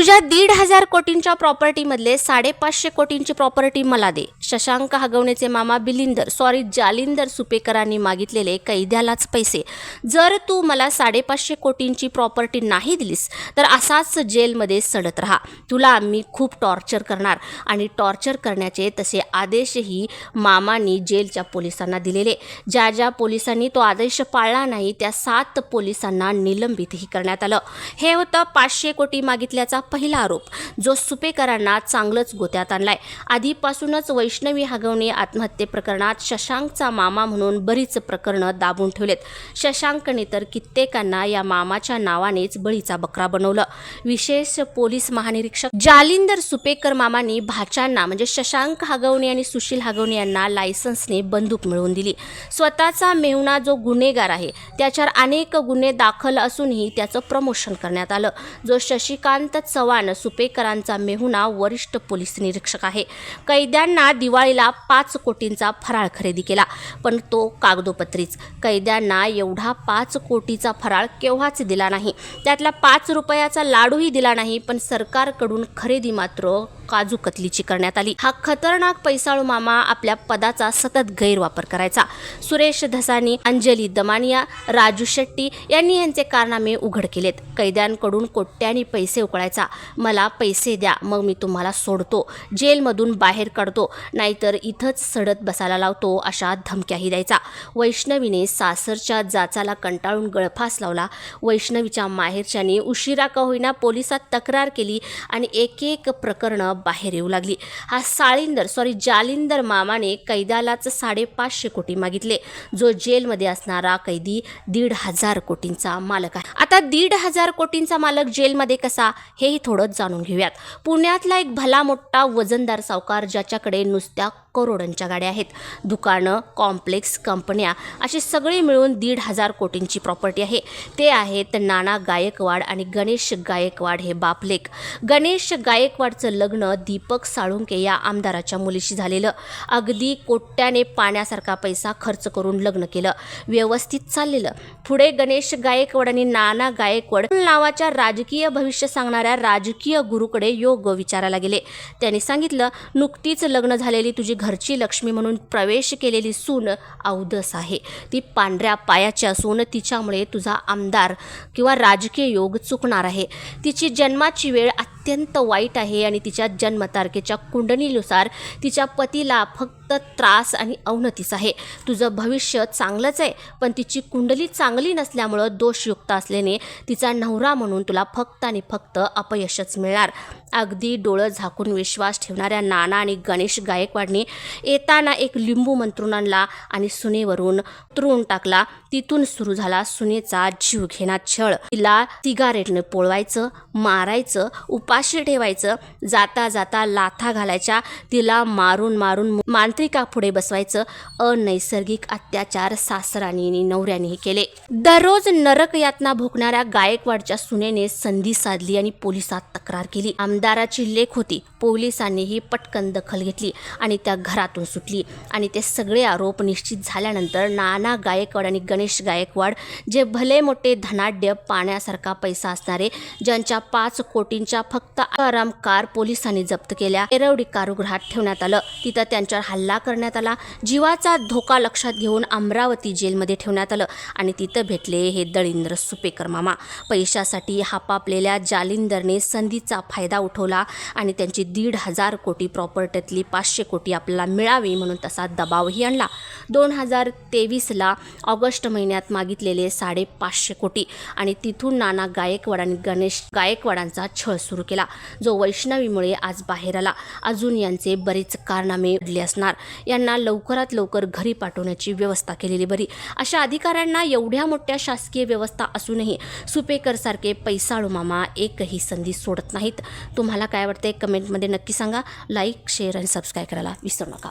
तुझ्या दीड हजार कोटींच्या प्रॉपर्टीमधले साडेपाचशे कोटींची प्रॉपर्टी मला दे. शशांक हगवणेचे मामा बिलिंदर सॉरी जालिंदर सुपेकरांनी मागितलेले कैद्यालाच पैसे. जर तू मला साडेपाचशे कोटींची प्रॉपर्टी नाही दिलीस तर असाच जेलमध्ये सडत राहा. तुला मी खूप टॉर्चर करणार आणि टॉर्चर करण्याचे तसे आदेशही मामांनी जेलच्या पोलिसांना दिलेले. ज्या ज्या पोलिसांनी तो आदेश पाळला नाही त्या सात पोलिसांना निलंबितही करण्यात आलं. हे होतं पाचशे कोटी मागितल्याचा पहिला आरोप जो सुपेकरांना चांगलंच गोत्यात आणलाय. आधीपासूनच वैष्णवी हगवणे आत्महत्ये प्रकरणात शशांकचा मामा म्हणून बरीच प्रकरणं दाबून ठेवलेत. शशांकने तर कित्येकांना या मामाच्या नावानेच बळीचा बकरा बनवलं. विशेष पोलीस महानिरीक्षक जालिंदर सुपेकर मामांनी भाच्यांना म्हणजे शशांक हगवणे आणि सुशील हगवणे यांना लायसन्सने बंदूक मिळवून दिली. स्वतःचा मेहुणा जो गुन्हेगार आहे त्याच्यावर अनेक गुन्हे दाखल असूनही त्याचं प्रमोशन करण्यात आलं. जो शशिकांत चव्हाण सुपेकरांचा मेहुणा वरिष्ठ पोलीस निरीक्षक आहे. कैद्यांना दिवाळीला पाच कोटींचा फराळ खरेदी केला पण तो कागदोपत्रीच. कैद्यांना एवढा पाच कोटीचा फराळ केव्हाच दिला नाही? त्यातला पाच रुपयाचा लाडूही दिला नाही पण सरकारकडून खरेदी मात्र काजू कतलीची करण्यात आली. हा खतरनाक पैसाळू मामा आपल्या पदाचा सतत गैरवापर करायचा. सुरेश धसानी अंजली दमानिया राजू शेट्टी यांनी यांचे कारनामे उघड केलेत. कैद्यांकडून कोट्यानी पैसे उकळायचा. मला पैसे द्या मग मी तुम्हाला सोडतो. जेलमधून बाहेर काढतो नाहीतर इथंच सडत बसायला लावतो अशा धमक्याही द्यायचा. वैष्णवीने सासरच्या जाचाला कंटाळून गळफास लावला. वैष्णवीच्या माहेरच्याने उशिरा का होईना पोलिसात तक्रार केली आणि एक एक प्रकरणं बाहेर येऊ लागली. हा साळिंदर सॉरी जालिंदर मामाने कैद्यालाच साडेपाचशे कोटी मागितले. जो जेलमध्ये असणारा कैदी दीड हजार कोटींचा मालक आहे. आता दीड हजार कोटींचा मालक जेलमध्ये कसा? हेही थोडं जाणून घेऊयात. पुण्यातला एक भला मोठा वजनदार सावकार ज्याच्याकडे नुसत्या करोडांच्या गाड्या आहेत. दुकानं कॉम्प्लेक्स कंपन्या अशी सगळी मिळून दीड हजार कोटींची प्रॉपर्टी आहे. ते आहेत नाना गायकवाड आणि गणेश गायकवाड हे बापलेक. गणेश गायकवाडचं लग्न दीपक साळुंके या आमदाराच्या मुलीशी झालेलं. अगदी कोट्याने पाण्यासारखा पैसा खर्च करून लग्न केलं. व्यवस्थित चाललेलं. पुढे गणेश गायकवाड आणि नाना गायकवाड नावाच्या राजकीय भविष्य सांगणाऱ्या राजकीय गुरुकडे योग विचारायला गेले. त्यांनी सांगितलं नुकतीच लग्न झालेली तुझी घरची लक्ष्मी म्हणून प्रवेश केलेली सून अवदस आहे. ती पांढऱ्या पायाची असून तिच्यामुळे तुझा आमदार किंवा राजकीय योग चुकणार आहे. तिची जन्माची वेळ अत्यंत वाईट आहे आणि तिच्या जन्मतारखेच्या कुंडलीनुसार तिच्या पतीला फक्त फक्त त्रास आणि अवनतीच आहे. तुझं भविष्य चांगलंच आहे पण तिची कुंडली चांगली नसल्यामुळं दोषयुक्त असल्याने तिचा नवरा म्हणून तुला फक्त आणि फक्त अपयशच मिळणार. अगदी डोळं झाकून विश्वास ठेवणाऱ्या नाना आणि गणेश गायकवाडने येताना एक लिंबू मंत्रून आणला आणि सुनेवरून उतरून टाकला. तिथून सुरू झाला सुनेचा जीव घेणा छळ. तिला सिगारेटने पोळवायचं मारायचं उपाशी ठेवायचं जाता जाता लाथा घालायच्या तिला मारून मारून मांत्रिका पुढे बसवायचं? अनैसर्गिक अत्याचार सासरांनी आणि नवऱ्यानेही केले. दररोज नरक यातना भोगणाऱ्या गायकवाडच्या सुनेने संधी साधली आणि पोलिसात तक्रार केली. आमदाराची लेख होती. पोलिसांनीही पटकन दखल घेतली आणि त्या घरातून सुटली आणि ते सगळे आरोप निश्चित झाल्यानंतर नाना गायकवाड आणि गणेश गायकवाड जे भले मोठे धनाढ्य पाण्यासारखा पैसा असणारे ज्यांच्या पाच कोटींच्या फक्त आराम कार पोलिसांनी जप्त केल्या एरवडी कारागृहात ठेवण्यात आलं. तिथं त्यांच्यावर हल्ला करण्यात आला. जीवाचा धोका लक्षात घेऊन अमरावती जेलमध्ये ठेवण्यात आलं आणि तिथं भेटले हे दळिंद्र सुपेकर मामा. पैशासाठी हापापलेल्या जालिंदरने संधीचा फायदा उठवला आणि त्यांची दीड हजार कोटी प्रॉपर्टीतली पाचशे कोटी आपल्याला मिळावी म्हणून तसा दबावही आणला. दोन हजार तेवीसला ऑगस्ट महिन्यात मागितलेले साडेपाचशे कोटी आणि तिथून नाना गायकवाड आणि गणेश गायकवाडांचा छळ सुरू केला. जो वैष्णवीमुळे आज बाहेर आला. अजून यांचे बरेच कारनामे उडले असणार. यांना लवकरात लवकर घरी पाठवण्याची व्यवस्था केलेली बरी. अशा अधिकाऱ्यांना एवढ्या मोठ्या शासकीय व्यवस्था असूनही सुपेकरसारखे पैसाळू मामा एकही संधी सोडत नाहीत. तुम्हाला काय वाटते कमेंटमध्ये नक्की सांगा. लाईक शेअर आणि सबस्क्राईब करायला विसरू नका.